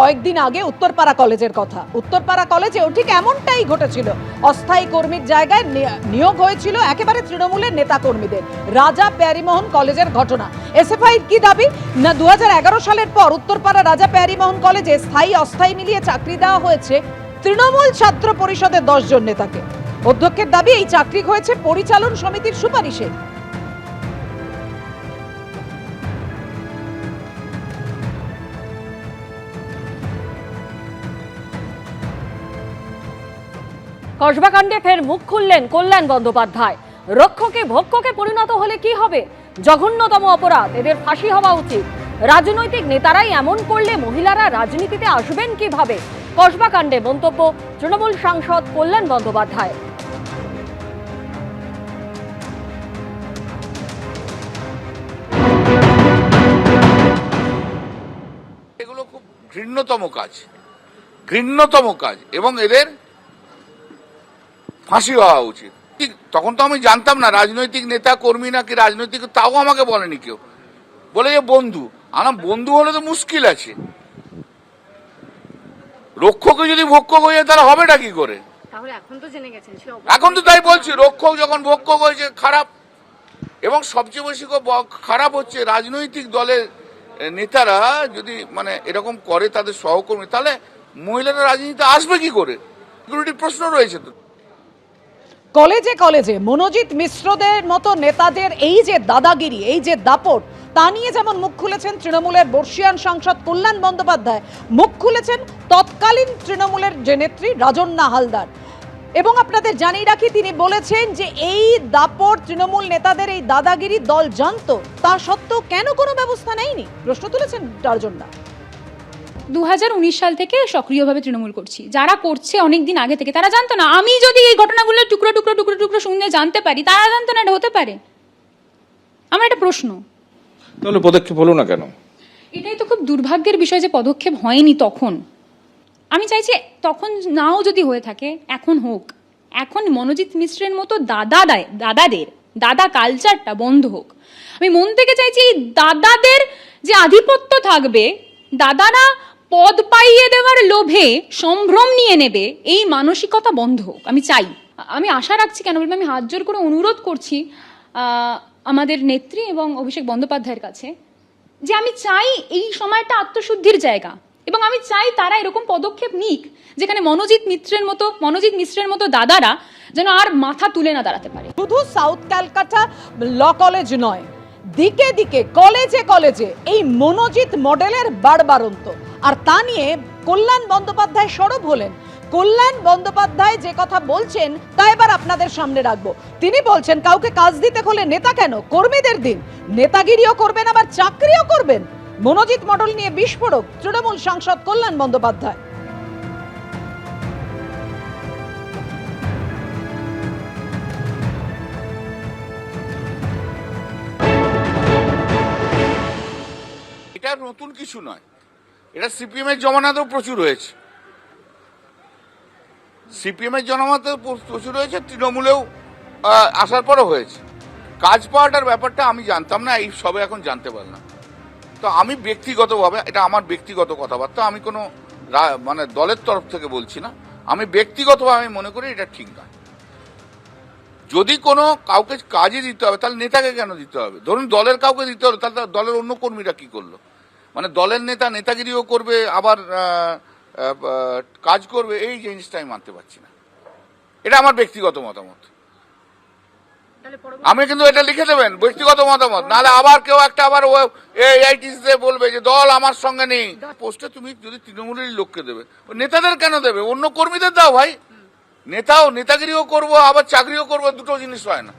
কয়েকদিন আগে উত্তরপাড়া কলেজের কথা। উত্তরপাড়া কলেজেও ঠিক এমনটাই ঘটেছিল। অস্থায়ী কর্মীর জায়গায় নিয়োগ হয়েছিল একেবারে তৃণমূলের নেতা কর্মীদের রাজা প্যারিমোহন কলেজের ঘটনা। এসএফআই কি দাবি? না দু হাজার এগারো সালের পর উত্তরপাড়া রাজা প্যারিমোহন কলেজে স্থায়ী, অস্থায়ী মিলিয়ে চাকরি দেওয়া হয়েছে তৃণমূল ছাত্র পরিষদের দশজন নেতাকে। অধ্যক্ষের দাবি, এই চাকরি হয়েছে পরিচালন সমিতির সুপারিশে। কসবাকাণ্ডে ফের মুখ খুললেন কল্যাণ বন্দ্যোপাধ্যায়। রক্ষকে ভক্ষকে পরিণত হলে কি হবে? জঘন্যতম অপরাধ, এদের ফাঁসি হওয়া উচিত। রাজনৈতিক নেতারাই এমন করলে মহিলারা রাজনীতিতে আসবেন কীভাবে? কসবাকাণ্ডে মন্তব্য তৃণমূল সাংসদ কল্যাণ বন্দ্যোপাধ্যায়। এগুলো খুব ঘৃণ্যতম কাজ। ঘৃণ্যতম কাজ এবং এদের ফাঁসি হওয়া উচিত। ঠিক তখন তো আমি জানতাম না রাজনৈতিক নেতা কর্মী নাকি রাজনৈতিক তাও আমাকে বলেনি কেউ। বলে যে বন্ধু আমার বন্ধু হলে তো মুশকিল আছে। রক্ষকে যদি ভক্ষক হয়ে যায় তাহলে হবেটা কি করে? এখন তো তাই বলছি রক্ষক যখন ভক্ষক হয়েছে খারাপ। এবং সবচেয়ে বেশি খারাপ হচ্ছে রাজনৈতিক দলের নেতারা যদি মানে এরকম করে তাদের সহকর্মী তাহলে মহিলারা রাজনীতিতে আসবে কি করে? সিকিউরিটির প্রশ্ন রয়েছে তো। কলেজে কলেজে মনোজিৎ মিশ্রদের মতো নেতাদের এই যে দাদাগিরি, এই যে দাপট, তা নিয়ে যেমন মুখ খুলেছেন তৃণমূলের বর্ষিয়ান সাংসদ কল্যাণ বন্দ্যোপাধ্যায়, মুখ খুলেছেন তৎকালীন তৃণমূলের যে নেত্রী রাজন্না হালদার। এবং আপনাদের জানিয়ে রাখি, তিনি বলেছেন যে এই দাপট তৃণমূল নেতাদের এই দাদাগিরি দল জানতো, তা সত্ত্বেও কেন কোনো ব্যবস্থা নেয়নি? প্রশ্ন তুলেছেন রাজন্না। দু হাজার উনিশ সাল থেকে সক্রিয়ভাবে তৃণমূল করছি। যারা করছে অনেক দিন আগে থেকে তারা জানতো না। আমি যদি এই ঘটনাগুলো টুকরো টুকরো টুকরো টুকরো শুনে জানতে পারি তারা জানতো না এটা হতে পারে। আমার একটা প্রশ্ন। তাহলে পদক্ষেপ হলো না কেন? এটাই তো খুব দুর্ভাগ্যের বিষয় যে পদক্ষেপ হয়নি তখন। আমি চাইছি তখন নাও যদি হয়ে থাকে এখন হোক। এখন মনোজিৎ মিশ্রের মতো দাদা দায় দাদাদের দাদা কালচারটা বন্ধ হোক। আমি মন থেকে চাইছি দাদাদের যে আধিপত্য থাকবে দাদারা পদ পাইয়ে দেওয়ার লোভে সম্ভ্রম নিয়ে নেবে, এই মানসিকতা বন্ধ হোক। আমি চাই। আমি আশা রাখছি কেন বলব, আমি হাত জোর করে অনুরোধ করছি আমাদের নেত্রী এবং অভিষেক বন্দ্যোপাধ্যায়ের কাছে, যে আমি চাই এই সময়টা আত্মশুদ্ধির জায়গা। এবং আমি চাই তারা এরকম পদক্ষেপ নিক, যেখানে মনোজিৎ মিত্রের মতো, মনোজিৎ মিশ্রের মতো দাদারা যেন আর মাথা তুলে না দাঁড়াতে পারে। শুধু সাউথ ক্যালকাটা ল কলেজ নয় দিকে দিকে, কলেজে কলেজে, এই মনোজিৎ মডেলের বাড়বাড়ন্ত আর তা নিয়ে কল্যাণ বন্দ্যোপাধ্যায় সরব হলেন। কল্যাণ বন্দ্যোপাধ্যায় যে কথা বলছেন, তা এবার আপনাদের সামনে রাখব। তিনি বলছেন, কাউকে কাজ দিতে হলে নেতা কেন? কর্মীদের দিন। নেতাগিরিও করবেন, আবার চাকরিও করবেন। মনোজিৎ মডেল নিয়ে বিস্ফোরক তৃণমূল সাংসদ কল্যাণ বন্দ্যোপাধ্যায়। নতুন কিছু নয়। এটা সিপিএম এর জমানাতেও প্রচুর হয়েছে। সিপিএম এর জমানাতেও প্রচুর হয়েছে, তৃণমূলেও আসার পরও হয়েছে। কাজ পাওয়াটার ব্যাপারটা আমি জানতাম না, এই সবে এখন জানতে পারলাম। তো আমি ব্যক্তিগতভাবে, এটা আমার ব্যক্তিগত কথাবার্তা, আমি কোনো মানে দলের তরফ থেকে বলছি না। আমি ব্যক্তিগতভাবে আমি মনে করি এটা ঠিক নয়। যদি কোনো কাউকে কাজে দিতে হবে, তাহলে নেতাকে কেন দিতে হবে? ধরুন দলের কাউকে দিতে হবে তাহলে দলের অন্য কর্মীরা কি করল? মানে দলের নেতা নেতাগিরিও করবে আবার কাজ করবে এই জিনিসটা আমি মানতে পারছি না। এটা আমার ব্যক্তিগত মতামত। আমি কিন্তু এটা লিখে দেবেন ব্যক্তিগত মতামত। নাহলে আবার কেউ একটা আবার এআইটিস বলবে যে দল আমার সঙ্গে নেই। পোস্টে তুমি যদি তৃণমূলের লোককে দেবে নেতাদের কেন দেবে? অন্য কর্মীদের দাও ভাই। নেতাও নেতাগিরিও করব আবার চাকরিও করব দুটো জিনিস হয় না।